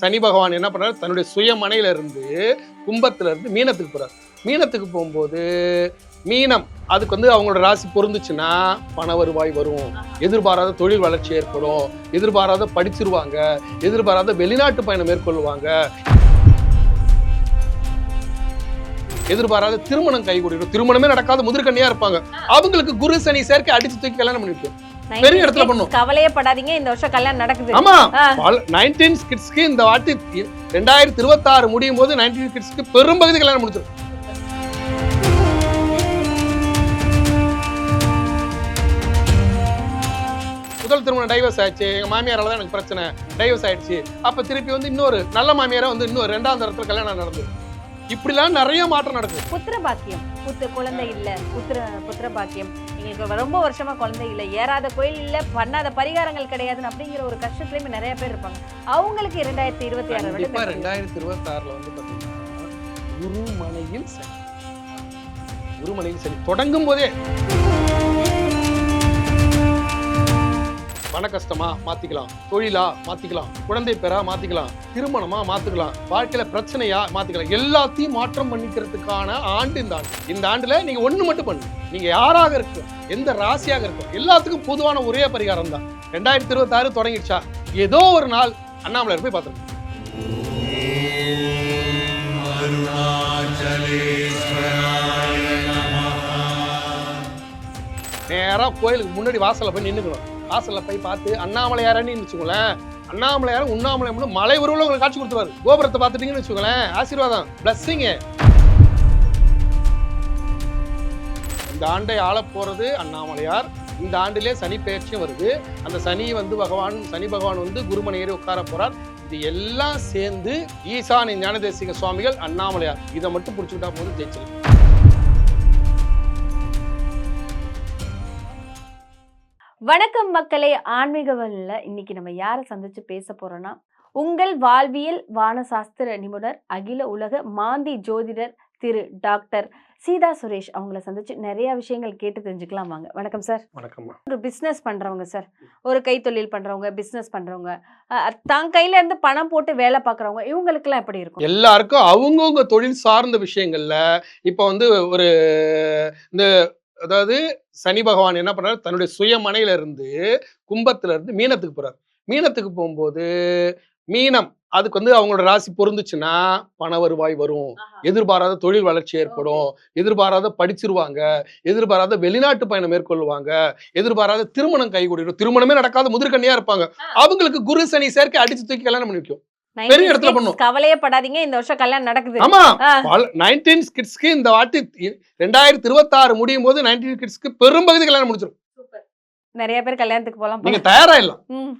சனி பகவான் என்ன பண்றாரு? தன்னுடைய சுயமனையில இருந்து கும்பத்துல இருந்து மீனத்துக்கு போறாரு. மீனத்துக்கு போகும்போது மீனம் அதுக்கு வந்து அவங்களோட ராசி பொருந்துச்சுன்னா பண வருவாய் வரும். எதிர்பாராத தொழில் வளர்ச்சி ஏற்படும். எதிர்பாராத படிச்சிருவாங்க. எதிர்பாராத வெளிநாட்டு பயணம் மேற்கொள்வாங்க. எதிர்பாராத திருமணம் கைகூடிடும். திருமணமே நடக்காத முதிர்கண்ணியா இருப்பாங்க. அவங்களுக்கு குரு சனி சேர்க்கை அடிச்சு தூக்கி கல்யாணம் பண்ணிட்டு பெரிய இடத்துல 90s பண்ணும். கவலையே படாதீங்க இந்த வருஷம் கல்யாணம் நடக்குது. ஆமா. நைன்டீன் கிட்ஸ்க்கு இந்த வாட்டி ரெண்டாயிரத்தி இருபத்தி ஆறு முடியும் போது நைன்டீன் கிட்ஸ்க்கு பெரும்பகுதி கல்யாணம் முடிச்சிடும் முதல் திருமணம் டைவர்ஸ் ஆயிடுச்சு எங்க மாமியாரால தான் எனக்கு பிரச்சனை. டைவர்ஸ் ஆயிடுச்சு. அப்ப திருப்பி வந்து இன்னொரு நல்ல மாமியாரா வந்து இன்னொரு ரெண்டாம் தரத்துல கல்யாணம் நடந்தது. இப்படிலாம் நிறைய மாற்றம் நடக்குது. புத்திர பாக்கியம் புத்து குழந்தை இல்ல புத்திர புத்திர பாக்கியம் எங்களுக்கு ரொம்ப வருஷமா குழந்தை இல்ல. ஏறாத கோயில் இல்ல பண்ணாத பரிகாரங்கள் கிடையாதுன்னு அப்படிங்கிற ஒரு கஷ்டத்துலயுமே நிறைய பேர் இருப்பாங்க. அவங்களுக்கு இரண்டாயிரத்தி இருபத்தி ஆறு ரெண்டாயிரத்தி இருபத்தி ஆறுல வந்து பாத்தீங்கன்னா குருமனையில் சனி. குருமனையில் சனி தொடங்கும் போதே பண கஷ்டமா மாத்திக்கலாம். தொழிலா மாத்திக்கலாம். குழந்தை பெறா மாத்திக்கலாம். திருமணமா மாத்திக்கலாம். வாழ்க்கையில பிரச்சனையா மாத்திக்கலாம். எல்லாத்தையும் மாற்றம் பண்ணிக்கிறதுக்கான ஆண்டு இந்த ஆண்டு. இந்த ஆண்டுல நீங்க ஒண்ணு மட்டும் பண்ணு. நீங்க யாராக இருக்கும் எந்த ராசியாக இருக்கும் எல்லாத்துக்கும் பொதுவான ஒரே பரிகாரம் தான். ரெண்டாயிரத்தி இருபத்தி ஆறு தொடங்கிடுச்சா? ஏதோ ஒரு நாள் அண்ணாமலையார் போய் பார்த்துருக்கோம் நேரா கோயிலுக்கு முன்னாடி வாசலில் போய் நின்னுக்கணும். வாசல்ல போய் பார்த்து அண்ணாமலையாரன்னு வச்சுக்கோங்களேன். அண்ணாமலையாரும் உண்ணாமலை மலை உருவில் உங்களுக்கு காட்சி கொடுத்துருவாரு. கோபுரத்தை பார்த்துட்டீங்கன்னு வச்சுக்கோங்களேன். ஆசீர்வாதம். பிளஸ்ஸிங்க இந்த ஆண்டை ஆள போறது அண்ணாமலையார். இந்த ஆண்டிலே சனி பெயர்ச்சியும் வருது. அந்த சனி வந்து பகவான் சனி பகவான் வந்து குருமனை ஏறி உட்கார போறார். இது எல்லாம் சேர்ந்து ஈசானி ஞானதேசிக சுவாமிகள் அண்ணாமலையார். இதை மட்டும் பிடிச்சுக்கிட்டா போதும் ஜெயிச்சிடலாம் வணக்கம் மக்களே ஆன்மீகவல்ல இன்னைக்கு நம்ம யாரை சந்திச்சு பேச போறோம்னா உங்கள் வாழ்வியல் வானசாஸ்திர நிபுணர் அகில உலக மாந்தி ஜோதிடர் திரு டாக்டர் சீதா சுரேஷ் அவங்கள சந்திச்சு நிறைய விஷயங்கள் கேட்டு தெரிஞ்சுக்கலாம் வாங்க. வணக்கம் சார். வணக்கம்மா. ஒரு பிஸ்னஸ் பண்றவங்க சார். ஒரு கைத்தொழில் பண்றவங்க பிஸ்னஸ் பண்றவங்க தான் கையில இருந்து பணம் போட்டு வேலை பார்க்கறவங்க இவங்களுக்குலாம் எப்படி இருக்கும்? எல்லாருக்கும் அவங்கவுங்க தொழில் சார்ந்த விஷயங்கள்ல இப்போ வந்து ஒரு இந்த அதாவது சனி பகவான் என்ன பண்றாரு? தன்னுடைய சுய மனையில இருந்து கும்பத்துல இருந்து மீனத்துக்கு போறாரு. மீனத்துக்கு போகும்போது மீனம் அதுக்கு வந்து அவங்களோட ராசி பொருந்துச்சுன்னா பண வருவாய் வரும். எதிர்பாராத தொழில் வளர்ச்சி ஏற்படும். எதிர்பாராத படிச்சிருவாங்க. எதிர்பாராத வெளிநாட்டு பயணம் மேற்கொள்வாங்க. எதிர்பாராத திருமணம் கைகூடிடும். திருமணமே நடக்காத முதிர்கண்ணியா இருப்பாங்க. அவங்களுக்கு குரு சனி சேர்க்கை அடிச்சு தூக்கி கல்யாணம் பண்ணி வைக்கும். 90s பெரிய இடத்துல பண்ணும். கவலையே படாதீங்க இந்த வருஷம் கல்யாணம் நடக்குது. ஆமா. நைன்டீன் கிட்ஸ்க்கு இந்த வாட்டி ரெண்டாயிரத்தி இருபத்தி ஆறு முடியும் போது நைன்டீன் கிட்ஸ்க்கு பெரும்பகுதி கல்யாணம் முடிச்சிடும் நிறைய பேர் கல்யாணத்துக்கு போலாம் நீங்க தயாராயிடலாம் ம்.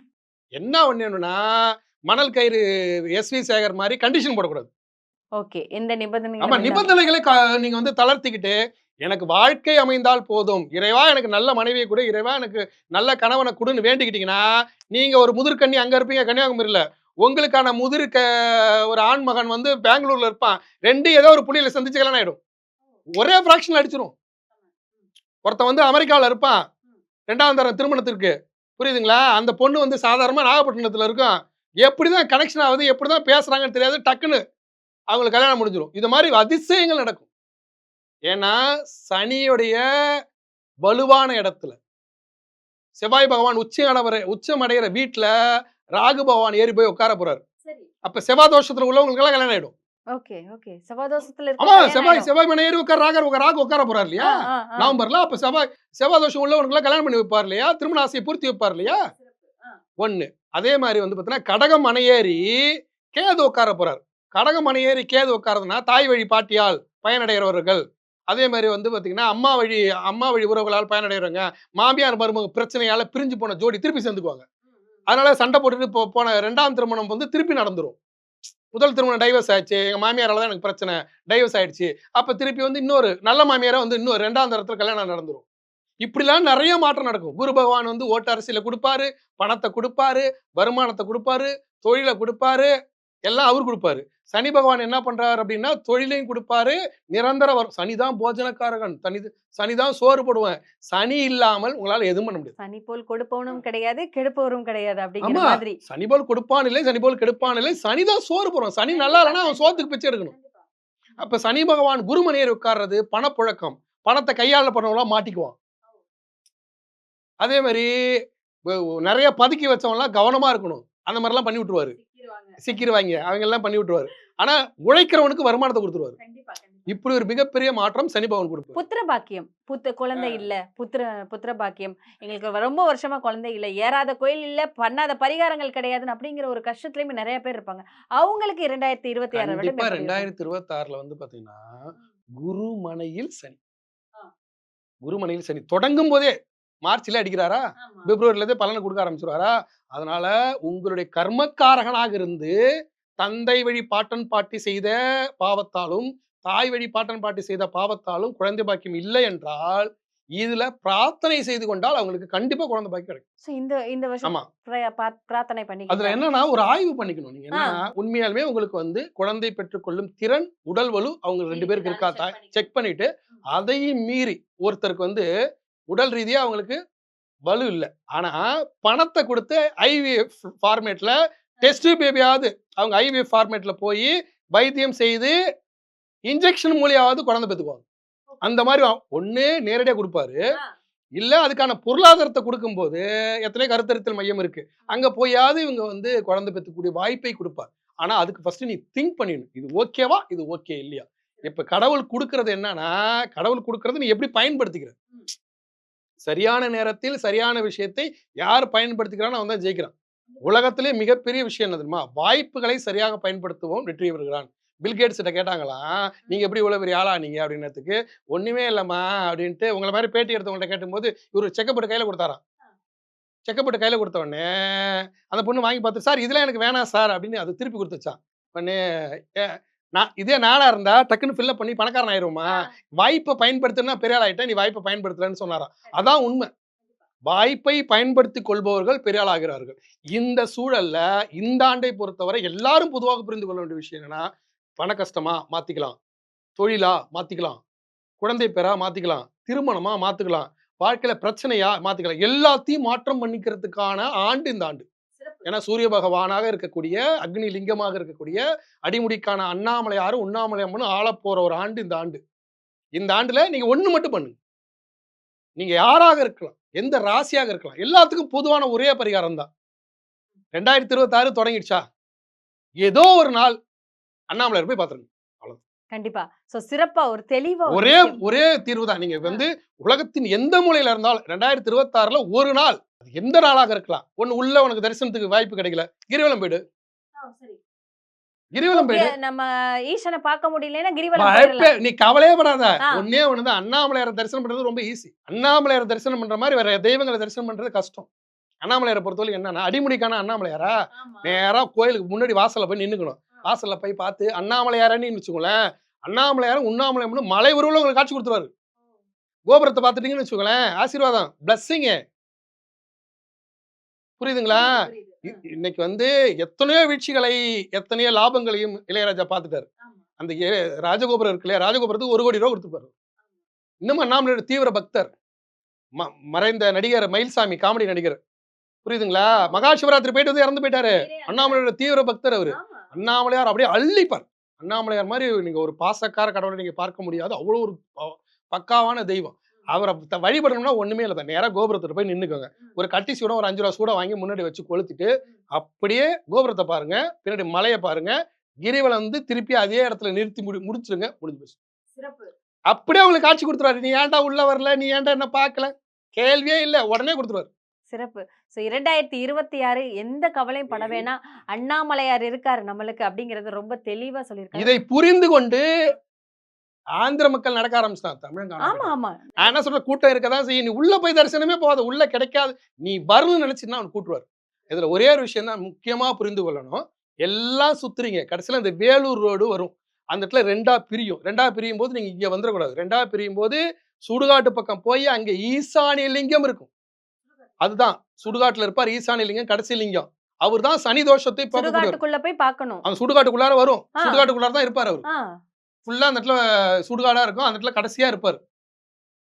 என்ன ஒண்ணுன்னா மணல் கயிறு எஸ் வி சேகர் மாதிரி கண்டிஷன் போடக்கூடாது. ஓகே. ஆமா நிபந்தனை நிபந்தனைகளை க- நீங்க வந்து தளர்த்திக்கிட்டு எனக்கு வாழ்க்கை அமைந்தால் போதும். இறைவா எனக்கு நல்ல மனைவியை கொடு. இறைவா எனக்கு நல்ல கணவனை கொடுன்னு வேண்டிக்கிட்டீங்கன்னா நீங்க ஒரு முதிர்கண்ணி அங்க இருப்பீங்க கன்னியாகுமரியில. உங்களுக்கான முதிர் ஒரு ஆண் மகன் வந்து பெங்களூர்ல இருப்பான். ரெண்டு ஏதோ ஒரு புள்ளியில சந்திச்சு கல்யாணம் ஆயிடும். ஒரே ஃபிராக்ஷன் அடிச்சிரும். ஒருத்தன் வந்து அமெரிக்காவில் இருப்பான். ரெண்டாம் தரம் திருமணத்திற்கு. புரியுதுங்களா? அந்த பொண்ணு வந்து சாதாரணமா நாகப்பட்டினத்துல இருக்கும். எப்படிதான் கனெக்ஷன் ஆகுது எப்படிதான் பேசுறாங்கன்னு தெரியாது. டக்குன்னு அவங்களுக்கு கல்யாணம் முடிஞ்சிடும் இது மாதிரி அதிசயங்கள் நடக்கும். ஏன்னா சனியுடைய வலுவான இடத்துல செவ்வாய் பகவான் உச்சம் உச்சம் அடைகிற வீட்டுல ராகு பகவான் ஏறி போய் உட்கார போறாரு. அப்ப செவ்வாய் தோஷத்துல உள்ளவங்களுக்கு எல்லாம் கல்யாணம் ஆயிடும். செவ்வாய் செவ்வாய் மனை ஏறி உட்கார ராகர் உட்கார ராகு உட்கார போறாரு இல்லையா? நவம்பர்ல அப்ப செவ்வாய் செவ்வாய் தோஷம் உள்ளவங்களுக்கு எல்லாம் கல்யாணம் பண்ணி வைப்பார் இல்லையா? திருமண ஆசையை பூர்த்தி வைப்பார் இல்லையா? ஒண்ணு. அதே மாதிரி வந்து பார்த்தீங்கன்னா கடகம் மனையேறி கேது உட்கார போறார். கடகம் மனையேறி கேது உட்காரதுன்னா தாய் வழி பாட்டியால் பயனடைகிறவர்கள். அதே மாதிரி வந்து பார்த்தீங்கன்னா அம்மா வழி அம்மா வழி உறவுகளால் பயனடைகிறவங்க மாமியார் மருமக பிரச்சனையால பிரிஞ்சு போன ஜோடி திருப்பி சேர்ந்துக்குவாங்க. அதனால சண்டை போட்டுட்டு போ- போன ரெண்டாம் திருமணம் வந்து திருப்பி நடந்துடும் முதல் திருமணம் டைவர்ஸ் ஆயிடுச்சு எங்கள் மாமியாரால் தான் எனக்கு பிரச்சனை. டைவர்ஸ் ஆயிடுச்சு. அப்போ திருப்பி வந்து இன்னொரு நல்ல மாமியாரை வந்து இன்னொரு ரெண்டாம் தரத்தில் கல்யாணம் நடந்துரும். இப்படிலாம் நிறைய மாற்றம் நடக்கும். குரு பகவான் வந்து ஓட்டு அரசியல கொடுப்பாரு பணத்தை கொடுப்பாரு வருமானத்தை கொடுப்பாரு தொழிலை கொடுப்பாரு எல்லாம் அவர் கொடுப்பாரு. சனி பகவான் என்ன பண்றாரு அப்படின்னா தொழிலையும் கொடுப்பாரு நிரந்தர வரும். சனிதான் போஜனக்காரகன். தனி சனிதான் சோறு போடுவேன். சனி இல்லாமல் உங்களால எதுவும் பண்ண முடியாது. சனி போல் கொடுப்பவனும் கிடையாது கெடுப்பவரும் கிடையாது அப்படிங்கிற. மாதிரி. சனி போல் கொடுப்பான் இல்லை சனி போல் கெடுப்பான் இல்லை சனிதான் சோறு போடுவான். சனி நல்லா இல்லைன்னா அவன் சோத்துக்கு பிச்சை எடுக்கணும். அப்ப சனி பகவான் குருமணியர் உட்கார்றது பணப்புழக்கம். பணத்தை கையாள பண்ணவங்களாம் மாட்டிக்குவான். அதே மாதிரி நிறைய பதுக்கி வச்சவங்கலாம் கவனமா இருக்கணும். அந்த மாதிரிலாம் பண்ணி விட்டுருவாரு. சிக்கிடுவாங்க அவங்க எல்லாம் பண்ணி விட்டுருவாரு. ஆனா உழைக்கிறவனுக்கு வருமானத்தை கொடுத்துருவாரு. இப்படி ஒரு மிகப்பெரிய மாற்றம் சனி பகவான் கொடுப்பாரு. புத்திர பாக்கியம். புத்த குழந்தை இல்ல. புத்திர புத்திர பாக்கியம். எங்களுக்கு ரொம்ப வருஷமா குழந்தை இல்ல. ஏறாத கோயில் இல்ல பண்ணாத பரிகாரங்கள் கிடையாதுன்னு அப்படிங்கிற ஒரு கஷ்டத்துலயுமே நிறைய பேர் இருப்பாங்க. அவங்களுக்கு இரண்டாயிரத்தி இருபத்தி ஆறு ரெண்டாயிரத்தி இருபத்தி ஆறுல வந்து பாத்தீங்கன்னா குருமனையில் சனி. குருமனையில் சனி. தொடங்கும் போதே மார்ச்ல அடிக்கிறாரா? பிப்ரவரில இருந்தே பலனை கொடுக்க ஆரம்பிச்சிருவாரா? அதனால உங்களுடைய கர்மக்காரகனாக இருந்து தந்தை வழி பாட்டன் பாட்டி செய்த பாவத்தாலும் தாய் வழி பாட்டன் பாட்டி செய்த பாவத்தாலும் குழந்தை பாக்கியம் இல்லை என்றால் இதுல பிரார்த்தனை செய்து கொண்டால் அவங்களுக்கு கண்டிப்பா குழந்தை பாக்கியம் கிடைக்கும். இந்த இந்த வருஷம் ஆமா. பிரார்த்தனை பண்ணி அதுல என்னன்னா ஒரு ஆய்வு பண்ணிக்கணும். நீங்க என்ன உண்மையாலுமே உங்களுக்கு வந்து குழந்தை பெற்றுக்கொள்ளும் திறன் உடல் வலு அவங்க ரெண்டு பேருக்கு இருக்கா. செக் பண்ணிட்டு அதையும் மீறி ஒருத்தருக்கு வந்து உடல் ரீதியா அவங்களுக்கு வலு இல்லை. ஆனா பணத்தை கொடுத்து ஐவிஎஃப் ஃபார்மேட்ல டெஸ்ட் பேபியாவது அவங்க ஐவிஎஃப் ஃபார்மேட்ல போய் வைத்தியம் செய்து இன்ஜெக்ஷன் மூலியாவது குழந்தை பெற்றுக்குவாங்க அந்த மாதிரி ஒண்ணு நேரடியா கொடுப்பாரு. இல்ல அதுக்கான பொருளாதாரத்தை கொடுக்கும்போது எத்தனை கருத்தரித்தல் மையம் இருக்கு. அங்க போயாவது இவங்க வந்து குழந்தை பெற்றுக்கூடிய வாய்ப்பை கொடுப்பார். ஆனா அதுக்கு ஃபர்ஸ்ட் நீ திங்க் பண்ணிடணும். இது ஓகேவா இது ஓகே இல்லையா? இப்ப கடவுள் கொடுக்கறது என்னன்னா கடவுள் கொடுக்கறது நீ எப்படி பயன்படுத்திக்கிற? சரியான நேரத்தில் சரியான விஷயத்தை யார் பயன்படுத்திக்கிறானோ அவன் தான் ஜெயிக்கிறான். உலகத்திலே மிகப்பெரிய விஷயம் என்ன தெரியுமா? வாய்ப்புகளை சரியாக பயன்படுத்துவோம் வெற்றி பெறுகிறான். பில்கேட்ஸ் கிட்ட கேட்டாங்களாம் நீங்க எப்படி இவ்வளவு பெரிய ஆளா நீங்க? அப்படின்னதுக்கு ஒண்ணுமே இல்லம்மா அப்படின்ட்டு உங்களை மாதிரி பேட்டி எடுத்தவங்கள்ட்ட கேட்டும்போது இவர் செக்கப்பட்டு கையில கொடுத்தாராம். செக்கப்பட்டு கையில கொடுத்த உடனே அந்த பொண்ணு வாங்கி பார்த்து சார் இதெல்லாம் எனக்கு வேணாம் சார் அப்படின்னு அது திருப்பி கொடுத்துச்சான் உடனே "ஏ, நான் இதே நானா இருந்தா டக்குன்னு ஃபில்லப் பண்ணி பணக்காரன் ஆயிருமா வாய்ப்பை பயன்படுத்தினா பெரிய ஆள் ஆயிட்டா நீ வாய்ப்பை பயன்படுத்தலன்னு சொன்னாராம். அதான் உண்மை. வாய்ப்பை பயன்படுத்தி கொள்பவர்கள் பெரிய ஆள் ஆகிறார்கள். இந்த சூழல்ல இந்த ஆண்டை பொறுத்தவரை எல்லாரும் பொதுவாக புரிந்து கொள்ள வேண்டிய விஷயம் என்னன்னா பண கஷ்டமா மாத்திக்கலாம். தொழிலா மாத்திக்கலாம். குழந்தை பெறா மாத்திக்கலாம். திருமணமா மாத்திக்கலாம். வாழ்க்கையில பிரச்சனையா மாத்திக்கலாம். எல்லாத்தையும் மாற்றம் பண்ணிக்கிறதுக்கான ஆண்டு இந்த ஆண்டு. ஏன்னா சூரிய பகவானாக இருக்கக்கூடிய அக்னி லிங்கமாக இருக்கக்கூடிய அடிமுடிக்கான அண்ணாமலையாரும் உண்ணாமலை அம்மனும் ஆளப் போற ஒரு ஆண்டு இந்த ஆண்டு. இந்த ஆண்டுல நீங்க ஒண்ணு மட்டும் பண்ணுங்க. நீங்க யாராக இருக்கலாம் எந்த ராசியாக இருக்கலாம் எல்லாத்துக்கும் பொதுவான ஒரே பரிகாரம் தான். ரெண்டாயிரத்தி இருபத்தாறு தொடங்கிடுச்சா? ஏதோ ஒரு நாள் அண்ணாமலையார் போய் பார்த்துருங்க கண்டிப்பா. சோ சிறப்பா ஒரு தெளிவா ஒரு ஒரே தீர்வு தான். நீங்க வந்து உலகத்தின் எந்த மூலையில இருந்தாலும் ரெண்டாயிரத்தி இருபத்தி ஆறுல ஒரு நாள் அது எந்த நாளாக இருக்கலாம். ஒண்ணு உள்ள உனக்கு தரிசனத்துக்கு வாய்ப்பு கிடைக்கல. கிரிவலம் போயிடு. கிரிவலம் போயிடு. நம்ம ஈசனை பார்க்க முடியலன்னா கிரிவலம். நீ கவலையே படாத. ஒன்னே ஒண்ணுது அண்ணாமலையாரை தரிசனம் பண்றது ரொம்ப ஈஸி அண்ணாமலையாரை தரிசனம் பண்ற மாதிரி வேற தெய்வங்களை தரிசனம் பண்றது கஷ்டம். அண்ணாமலையாரை பொறுத்தவரை என்னன்னா அடிமுடிக்கான அண்ணாமலையாரா? நேரா கோயிலுக்கு முன்னாடி வாசல்ல போய் நின்னுக்கணும். வாசல்ல போய் பார்த்து அண்ணாமலையாரன்னு வச்சுக்கோங்களேன் அண்ணாமலையாரும் உண்ணாமலையாரும் மலை உருவில் உங்களுக்கு காட்சி கொடுத்துருவாரு. கோபுரத்தை பார்த்துட்டீங்கன்னு வச்சுக்கோங்களேன் ஆசீர்வாதம் பிளஸ்ஸிங்க புரியுதுங்களா? இன்னைக்கு வந்து எத்தனையோ வீழ்ச்சிகளை எத்தனையோ லாபங்களையும் இளையராஜா பார்த்துட்டாரு. அந்த ராஜகோபுரம் இருக்கு இல்லையா? ராஜகோபுரத்துக்கு ஒரு கோடி ரூபா கொடுத்துருப்பாரு. இன்னும் அண்ணாமலையோட தீவிர பக்தர் ம- மறைந்த நடிகர் மயில்சாமி காமெடி நடிகர். புரியுதுங்களா? மகா சிவராத்திரி போயிட்டு வந்து இறந்து போயிட்டாரு. அண்ணாமலையோட தீவிர பக்தர் அவரு. அண்ணாமலையார் அப்படியே அள்ளிப்பார். அண்ணாமலையார் மாதிரி நீங்க ஒரு பாசக்கார கடவுளை நீங்க பார்க்க முடியாது. அவ்வளோ ஒரு ப- பக்காவான தெய்வம். அவரை வழிபடணும்னா ஒண்ணுமே இல்லை. தான் நேரா கோபுரத்துல போய் நின்னுக்கோங்க. ஒரு கட்டி சூடம் ஒரு அஞ்சு ரூபா சூடம் வாங்கி முன்னாடி வச்சு கொளுத்திட்டு அப்படியே கோபுரத்தை பாருங்க. பின்னாடி மலையை பாருங்க. கிரிவலம் வந்து திருப்பி அதே இடத்துல நிறுத்தி முடி முடிச்சிருங்க. முடிஞ்சு போச்சு. அப்படியே உங்களுக்கு காட்சி கொடுத்துருவாரு. நீ ஏன்டா உள்ள வரல? நீ ஏன்டா என்ன பார்க்கல? கேள்வியே இல்ல. உடனே கொடுத்துருவாரு. சிறப்பு. சோ இரண்டாயிரத்தி இருபத்தி ஆறு எந்த கவலையும் பட வேணாம். அண்ணாமலையார் இருக்காரு நம்மளுக்கு அப்படிங்கறது ரொம்ப தெளிவா சொல்லியிருக்காரு. இதை புரிந்து கொண்டு ஆந்திர மக்கள் நடக்க ஆரம்பிச்சிட்டான் தமிழங்க ஆமா ஆமா. என்ன சொல்ற கூட்டம் இருக்கதான் செய்யும். நீ உள்ள போய் தரிசனமே போகாத உள்ள கிடைக்காது. நீ வரணும்னு நினைச்சுன்னா அவன் கூட்டுவார் இதுல ஒரே ஒரு விஷயம் தான் முக்கியமா புரிந்து கொள்ளணும். எல்லாம் சுத்துறீங்க. கடைசியில இந்த வேலூர் ரோடு வரும். அந்த இடத்துல ரெண்டா பிரியும். ரெண்டா பிரியும் போது நீங்க இங்க வந்துடக்கூடாது. ரெண்டா பிரியும் போது சுடுகாட்டு பக்கம் போய் அங்க ஈசானிய லிங்கம் இருக்கும். அதுதான். சுடுகாட்டுல இருப்பார் ஈசானிய லிங்கம் கடைசி லிங்கம். அவர் தான் சனி தோஷத்தை சுடுகாட்டுக்குள்ள போய் பார்க்கணும். அந்த சுடுகாட்டுக்குள்ளார வரும். சுடுகாட்டுக்குள்ளார தான் இருப்பார் அவர். ஃபுல்லா அந்த இடத்துல சுடுகாடா இருக்கும். அந்த இடத்துல கடைசியா இருப்பார்.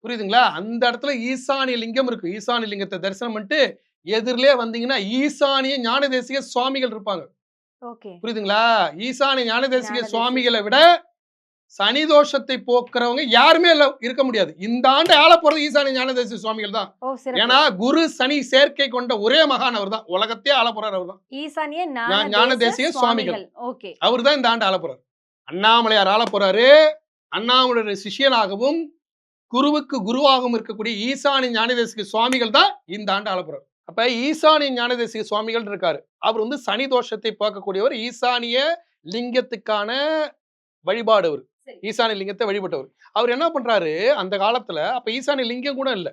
புரியுதுங்களா? அந்த இடத்துல ஈசானிய லிங்கம் இருக்கு. ஈசானிய லிங்கத்தை தரிசனம் பண்ணிட்டு எதிரிலே வந்தீங்கன்னா ஈசானிய ஞான தேசிக சுவாமிகள் இருப்பாங்க. புரியுதுங்களா? ஈசானிய ஞான தேசிக ஞானதேசிக. சுவாமிகளை விட சனி தோஷத்தை போக்குறவங்க யாருமே இல்ல இருக்க முடியாது. இந்த ஆண்டு ஆள போறது ஈசானிய ஞான தேசிக சுவாமிகள் தான் ஏன்னா குரு சனி சேர்க்கை கொண்ட ஒரே மகான் அவர் தான் உலகத்தையே ஆள போறாரு அவர் தான் ஈசானிய ஞான ஞான தேசிக தேசிய சுவாமிகள். அவர் தான் இந்த ஆண்டு ஆள போறாரு. அண்ணாமலையார் ஆள போறாரு. அண்ணாமலையுடைய சிஷ்யனாகவும் குருவுக்கு குருவாகவும் இருக்கக்கூடிய ஈசானி ஞானதேசிக சுவாமிகள் தான் இந்த ஆண்டு ஆள போறாரு. அப்ப ஈசானிய ஞானதேசிக சுவாமிகள் இருக்காரு. அவர் வந்து சனி தோஷத்தை பார்க்கக்கூடியவர் ஈசானிய லிங்கத்துக்கான வழிபாடு அவர். சரி. ஈசானிய லிங்கத்தை வழிபட்டவர். அவர் என்ன பண்றாரு? அந்த காலத்துல அப்ப ஈசானிய லிங்கம் கூட இல்ல.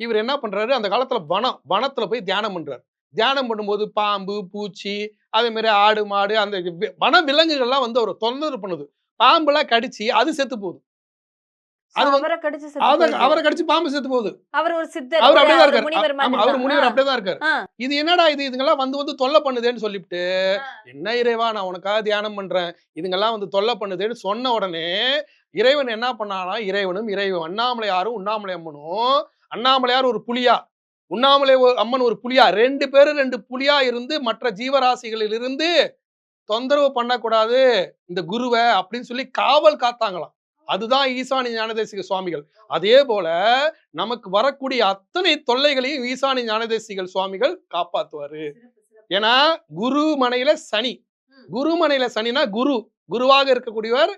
இவர் என்ன பண்றாரு? அந்த காலத்துல வனம் வனத்துல போய் தியானம் பண்றாரு. தியானம் பண்ணும்போது பாம்பு பூச்சி அதே மாதிரி ஆடு மாடு அந்த வன விலங்குகள்லாம் வந்து அவர் தொந்தரவு பண்ணுது. பாம்புலாம் கடிச்சு அது செத்து போகுது. அவரை கடிச்சு பாம்பு செத்து போகுது. அவர் ஒரு சித்தர். அவர் ஒரு- அப்படியே தான் அவர் இருக்காரு அவர். முனிவர் அப்படியே தான். இது என்னடா இது? இதுங்கெல்லாம் வந்து வந்து தொல்லை பண்ணுதேன்னு சொல்லிவிட்டு என்ன இறைவா நான் உனக்காக தியானம் பண்றேன். இதுங்கெல்லாம் வந்து தொல்லை பண்ணுதேன்னு சொன்ன உடனே இறைவன் என்ன பண்ணானா இறைவனும் இறைவன் அண்ணாமலையாரும் உண்ணாமலை அம்மனும் அண்ணாமலையார் ஒரு புலியா உண்ணாமலை அம்மன் ஒரு புலியா ரெண்டு பேரும் ரெண்டு புலியா இருந்து மற்ற ஜீவராசிகளில் இருந்து தொந்தரவு பண்ணக்கூடாது. இந்த குருவை அப்படின்னு சொல்லி காவல் காத்தாங்களாம். அதுதான் ஈசானி ஞானதேசிக சுவாமிகள். அதே போல நமக்கு வரக்கூடிய அத்தனை தொல்லைகளையும் ஈசானி ஞானதேசிகள் சுவாமிகள் காப்பாத்துவாரு. ஏன்னா குரு மனையில சனி. ம். குரு மனையில சனினா குரு. குருவாக இருக்கக்கூடியவர்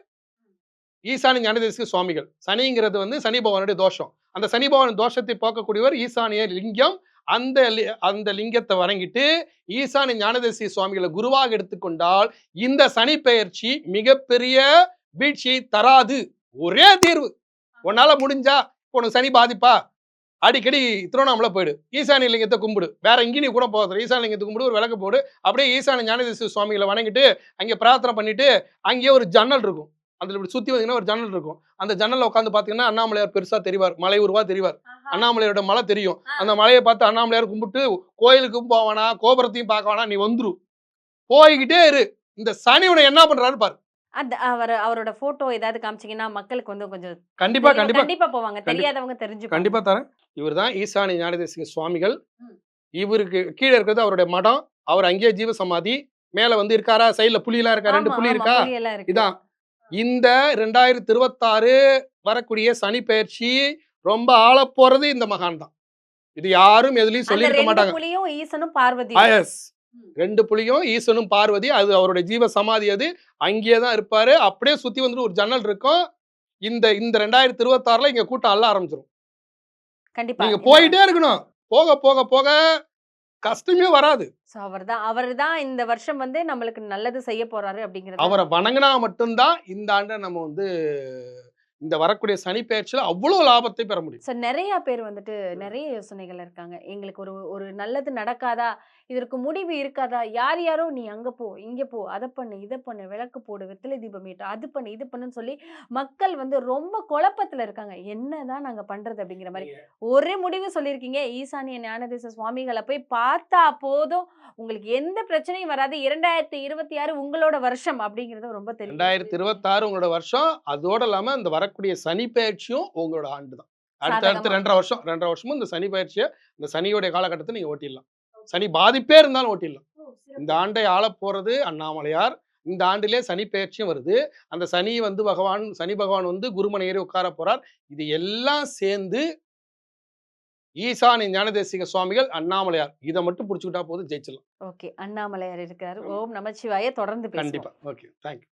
ஈசானி ஞானதேசிக சுவாமிகள். சனிங்கிறது வந்து சனி பகவானுடைய தோஷம். அந்த சனி பகவான் தோஷத்தை போக்கக்கூடியவர் ஈசானிய லிங்கம். அந்த அந்த லிங்கத்தை வணங்கிட்டு ஈசானி ஞானதேசிக சுவாமிகளை குருவாக எடுத்துக்கொண்டால் இந்த சனி பெயர்ச்சி மிகப்பெரிய வீழ்ச்சியை தராது. ஒரே தீர்வு. உன்னால முடிஞ்சா உனக்கு சனி பாதிப்பா. அடிக்கடி திருவண்ணாமலை போயிடு. ஈசானி லிங்கத்தை கும்பிடு. வேற எங்கேயும் நீ கூட போகாத. ஈசானி லிங்கத்தை கும்பிடு ஒரு விளக்கு போடு. அப்படியே ஈசானி ஞானதேசிக சுவாமிகளை வணங்கிட்டு அங்கே பிரார்த்தனை பண்ணிட்டு அங்கேயே ஒரு ஜன்னல் இருக்கும். அதுல இப்படி சுத்தி வந்தீங்கன்னா ஒரு ஜன்னல் இருக்கும். அந்த ஜன்னல்ல உட்காந்து பாத்தீங்கன்னா அண்ணாமலையார் பெருசா தெரிவார். மலை உருவா தெரிவார். அண்ணாமலையோட மலை தெரியும். அந்த மலையை பார்த்து அண்ணாமலையார் கும்பிட்டு கோயிலுக்கும் போவானா கோபுரத்தையும் பார்க்க வேணா நீ வந்துரு. போய்கிட்டே இரு. இந்த சனி உன்னை என்ன பண்றாரு பாரு. அந்த அவர் அவரோட போட்டோ ஏதாவது காமிச்சீங்கன்னா மக்களுக்கு வந்து கொஞ்சம் கண்டிப்பா. கண்டிப்பா. கண்டிப்பா போவாங்க. தெரியாதவங்க தெரிஞ்சு கண்டிப்பா தரேன். இவர் தான் ஈசானி ஞானதேசிக சுவாமிகள். இவருக்கு கீழே இருக்கிறது அவருடைய மடம். அவர் அங்கேயே ஜீவ சமாதி. மேல வந்து இருக்காரா? சைடுல புலியெல்லாம் இருக்கா? ரெண்டு புலி இருக்கா? இதான். இந்த ரெண்டாயிரத்தி இருபத்தாறு வரக்கூடிய சனி பெயர்ச்சி ரொம்ப ஆள போறது இந்த மகான் தான் இது யாரும் எதுலயும் சொல்லியிருக்க மாட்டாங்க. பார்வதி ரெண்டு புலியும் ஈசனும் பார்வதி அது அவருடைய ஜீவ சமாதி அது. அங்கேயே தான் இருப்பாரு. அப்படியே சுத்தி வந்துட்டு ஒரு ஜன்னல் இருக்கும். இந்த இந்த ரெண்டாயிரத்தி இருபத்தாறுல இங்க கூட்டம் அள்ள ஆரம்பிச்சிடும் கண்டிப்பா. நீங்க போயிட்டே இருக்கணும். போக போக போக கஷ்டமே வராது. அவர் தான் அவர் தான் இந்த வருஷம் வந்து நம்மளுக்கு நல்லது செய்ய போறாரு அப்படிங்கறது அவரை வணங்கினா மட்டும்தான் இந்த ஆண்டை நம்ம வந்து இந்த வரக்கூடிய சனி பெயர்ச்சியில அவ்வளவு லாபத்தை பெற முடியும். ஸோ நிறைய பேர் வந்துட்டு நிறைய யோசனைகள் இருக்காங்க. எங்களுக்கு ஒரு ஒரு நல்லது நடக்காதா? இதற்கு முடிவு இருக்காதா? யார் யாரோ நீ அங்க போ இங்க போ அதை பண்ணு இதை பண்ணு விளக்கு போடு வெத்தலை தீபம் ஏட்டு அது பண்ணு இது பண்ணுன்னு சொல்லி மக்கள் வந்து ரொம்ப குழப்பத்துல இருக்காங்க. என்னதான் நாங்க பண்றது அப்படிங்கிற மாதிரி. ஒரே முடிவு சொல்லியிருக்கீங்க. ஈசானிய ஞானதேச சுவாமிகளை போய் பார்த்தா போதும். உங்களுக்கு எந்த பிரச்சனையும் வராது. இரண்டாயிரத்தி இருபத்தி ஆறு உங்களோட வருஷம் அப்படிங்கறது ரொம்ப தெரியும் ரெண்டாயிரத்தி இருபத்தாறு உங்களோட வருஷம். அதோட இல்லாம இந்த வரக்கூடிய சனி பயிற்சியும் உங்களோட ஆண்டு தான் அடுத்த அடுத்து. ரெண்டரை வருஷம் ரெண்டரை வருஷமும் இந்த சனி பயிற்சியை இந்த சனியோடைய காலகட்டத்தை நீங்க ஓட்டிடலாம். சனி பாதிப்பே இருந்தாலும் ஓட்டிடலாம். இந்த ஆண்டை ஆள போறது அண்ணாமலையார். இந்த ஆண்டிலே சனி பெயர்ச்சியும் வருது. அந்த சனி வந்து பகவான் சனி பகவான் வந்து குருமனை ஏறி உட்கார போறார். இது எல்லாம் சேர்ந்து ஈசானி ஞானதேசிக சுவாமிகள் அண்ணாமலையார். இதை மட்டும் புடிச்சுக்கிட்டா போதும் ஜெயிச்சிடலாம். ஓகே அண்ணாமலையார் இருக்காரு. ஓம் நமச்சிவாய. தொடர்ந்து கண்டிப்பா. ஓகே. Thank you.